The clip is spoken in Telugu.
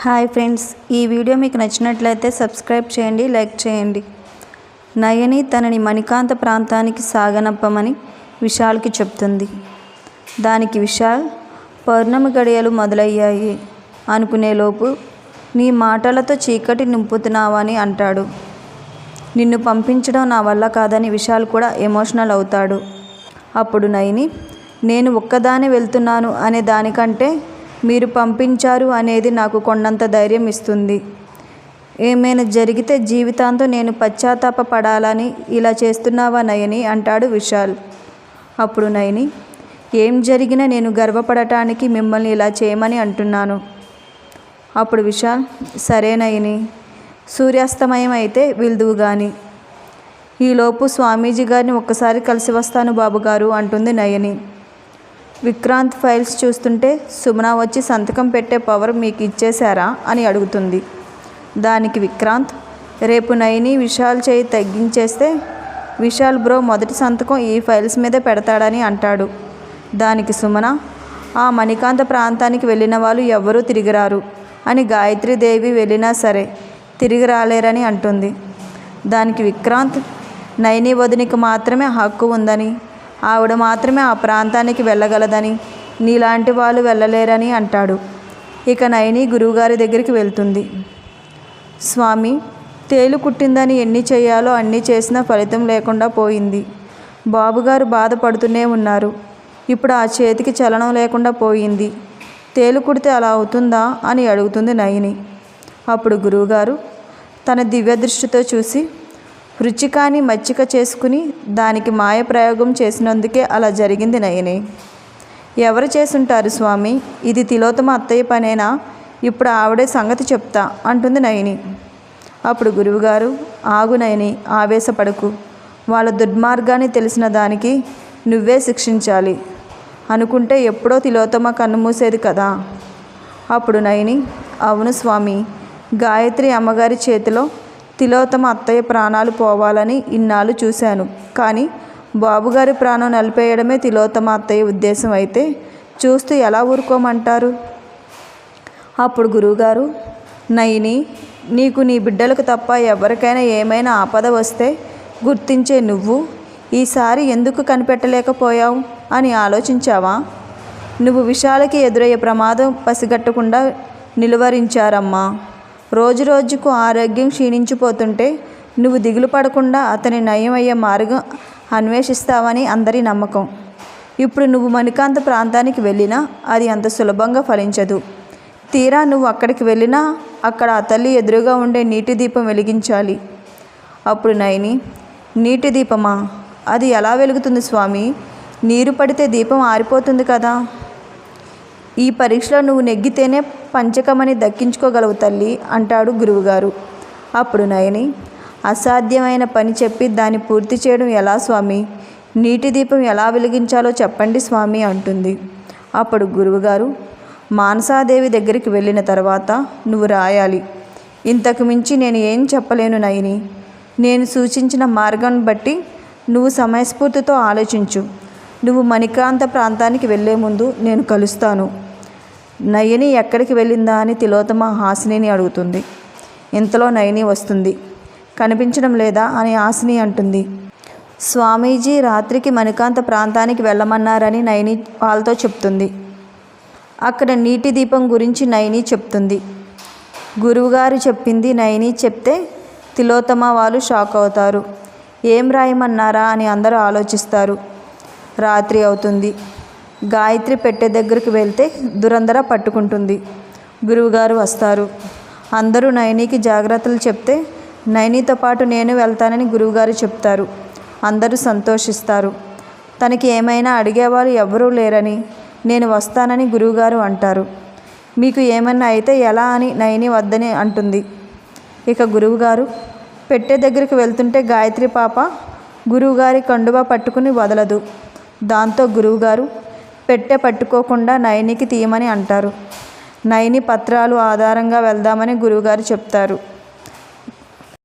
హాయ్ ఫ్రెండ్స్ ఈ వీడియో మీకు నచ్చినట్లయితే సబ్స్క్రైబ్ చేయండి లైక్ చేయండి. నయని తనని మణికాంత ప్రాంతానికి సాగనప్పమని విశాల్కి చెప్తుంది. దానికి విశాల్ పౌర్ణమి గడియలు మొదలయ్యాయి. అనుకునేలోపు నీ మాటలతో చీకటి నింపుతున్నావని అంటాడు. నిన్ను పంపించడం నా వల్ల కాదని విశాల్ కూడా ఎమోషనల్ అవుతాడు. అప్పుడు నయని నేను ఒక్కదానే వెళ్తున్నాను అనే దానికంటే మీరు పంపించారు అనేది నాకు కొండంత ధైర్యం ఇస్తుంది. ఏమైనా జరిగితే జీవితాంతం నేను పశ్చాత్తాప పడాలని ఇలా చేస్తున్నావా నయని? అంటాడు విశాల్. అప్పుడు నయని ఏం జరిగినా నేను గర్వపడటానికి మిమ్మల్ని ఇలా చేయమని అంటున్నాను. అప్పుడు విశాల్ సరే నయని సూర్యాస్తమయం అయితే వెళ్దువు గాని. ఈలోపు స్వామీజీ గారిని ఒక్కసారి కలిసి వస్తాను బాబుగారు అంటుంది నయని. విక్రాంత్ ఫైల్స్ చూస్తుంటే సుమన వచ్చి సంతకం పెట్టే పవర్ మీకు ఇచ్చేశారా అని అడుగుతుంది. దానికి విక్రాంత్ రేపు నయని విశాల్ చేయి తగ్గించేస్తే విశాల్ బ్రో మొదటి సంతకం ఈ ఫైల్స్ మీదే పెడతాడని అంటాడు. దానికి సుమన ఆ మణికాంత ప్రాంతానికి వెళ్ళిన వాళ్ళు ఎవ్వరూ తిరిగిరారు అని గాయత్రీదేవి వెళ్ళినా సరే తిరిగి రాలేరని అంటుంది. దానికి విక్రాంత్ నయని వదినికి మాత్రమే హక్కు ఉందని ఆవిడ మాత్రమే ఆ ప్రాంతానికి వెళ్ళగలదని నీలాంటి వాళ్ళు వెళ్ళలేరని అంటాడు. ఇక నయని గురువుగారి దగ్గరికి వెళ్తుంది. స్వామి తేలు కుట్టిందని ఎన్ని చేయాలో అన్నీ చేసినా ఫలితం లేకుండా పోయింది. బాబుగారు బాధపడుతూనే ఉన్నారు. ఇప్పుడు ఆ చేతికి చలనం లేకుండా పోయింది. తేలు కుడితే అలా అవుతుందా అని అడుగుతుంది నయని. అప్పుడు గురువుగారు తన దివ్య దృష్టితో చూసి రుచికాని మచ్చిక చేసుకుని దానికి మాయ ప్రయోగం చేసినందుకే అలా జరిగింది నయని. ఎవరు చేసుంటారు స్వామి? ఇది తిలోతమ అత్తయ్య పనేనా? ఇప్పుడు ఆవిడే సంగతి చెప్తా అంటుంది నయని. అప్పుడు గురువుగారు ఆగు నయని ఆవేశపడకు. వాళ్ళ దుర్మార్గాన్ని తెలిసిన దానికి నువ్వే శిక్షించాలి. అనుకుంటే ఎప్పుడో తిలోతమ కన్నుమూసేది కదా. అప్పుడు నయని అవును స్వామి గాయత్రి అమ్మగారి చేతిలో తిలోతమ అత్తయ్య ప్రాణాలు పోవాలని ఇన్నాళ్ళు చూశాను. కానీ బాబుగారి ప్రాణం నలిపేయడమే తిలోతమ అత్తయ్య ఉద్దేశం అయితే చూస్తూ ఎలా ఊరుకోమంటారు? అప్పుడు గురువుగారు నయిని నీకు నీ బిడ్డలకు తప్ప ఎవరికైనా ఏమైనా ఆపద వస్తే గుర్తించే నువ్వు ఈసారి ఎందుకు కనిపెట్టలేకపోయావు అని ఆలోచించావా? నువ్వు విషయాలకి ఎదురయ్యే ప్రమాదం పసిగట్టకుండా నిలువరించారమ్మా. రోజు రోజుకు ఆరోగ్యం క్షీణించిపోతుంటే నువ్వు దిగులు పడకుండా అతని నయమయ్యే మార్గం అన్వేషిస్తావని అందరి నమ్మకం. ఇప్పుడు నువ్వు మణికాంత ప్రాంతానికి వెళ్ళినా అది అంత సులభంగా ఫలించదు. తీరా నువ్వు అక్కడికి వెళ్ళినా అక్కడ ఆ తల్లి ఎదురుగా ఉండే నీటి దీపం వెలిగించాలి. అప్పుడు నయని నీటి దీపమా? అది ఎలా వెలుగుతుంది స్వామి? నీరు పడితే దీపం ఆరిపోతుంది కదా? ఈ పరీక్షలో నువ్వు నెగ్గితేనే పంచకమని దక్కించుకోగలవు తల్లి అంటాడు గురువుగారు. అప్పుడు నయని అసాధ్యమైన పని చెప్పి దాన్ని పూర్తి చేయడం ఎలా స్వామి? నీటి దీపం ఎలా వెలిగించాలో చెప్పండి స్వామి అంటుంది. అప్పుడు గురువుగారు మానసాదేవి దగ్గరికి వెళ్ళిన తర్వాత నువ్వు రాయాలి. ఇంతకు మించి నేను ఏం చెప్పలేను నయని. నేను సూచించిన మార్గాన్ని బట్టి నువ్వు సమయస్ఫూర్తితో ఆలోచించు. నువ్వు మణికాంత ప్రాంతానికి వెళ్ళే ముందు నేను కలుస్తాను. నయని ఎక్కడికి వెళ్ళిందా అని తిలోతమ హాసినిని అడుగుతుంది. ఇంతలో నయని వస్తుంది. కనిపించడం లేదా అని హాసిని అంటుంది. స్వామీజీ రాత్రికి మణికాంత ప్రాంతానికి వెళ్ళమన్నారని నయని వాళ్ళతో చెప్తుంది. అక్కడ నీటి దీపం గురించి నయని చెప్తుంది. గురువుగారు చెప్పింది నయని చెప్తే తిలోతమ వాళ్ళు షాక్ అవుతారు. ఏం రాయమన్నారా అని అందరూ ఆలోచిస్తారు. రాత్రి అవుతుంది. గాయత్రి పెట్టె దగ్గరికి వెళ్తే దురంధర పట్టుకుంటుంది. గురువుగారు వస్తారు. అందరూ నయనీకి జాగ్రత్తలు చెప్తే నైనీతో పాటు నేను వెళ్తానని గురువుగారు చెప్తారు. అందరూ సంతోషిస్తారు. తనకి ఏమైనా అడిగేవారు ఎవరూ లేరని నేను వస్తానని గురువుగారు అంటారు. మీకు ఏమన్నా అయితే ఎలా అని నయని వద్దని అంటుంది. ఇక గురువుగారు పెట్టె దగ్గరికి వెళ్తుంటే గాయత్రి పాప గురువుగారి కండువా పట్టుకుని వదలదు. దాంతో గురువుగారు పెట్టె పట్టుకోకుండా నయనికి తీయమని అంటారు. నయని పత్రాలు ఆధారంగా వెళ్దామని గురువుగారు చెప్తారు.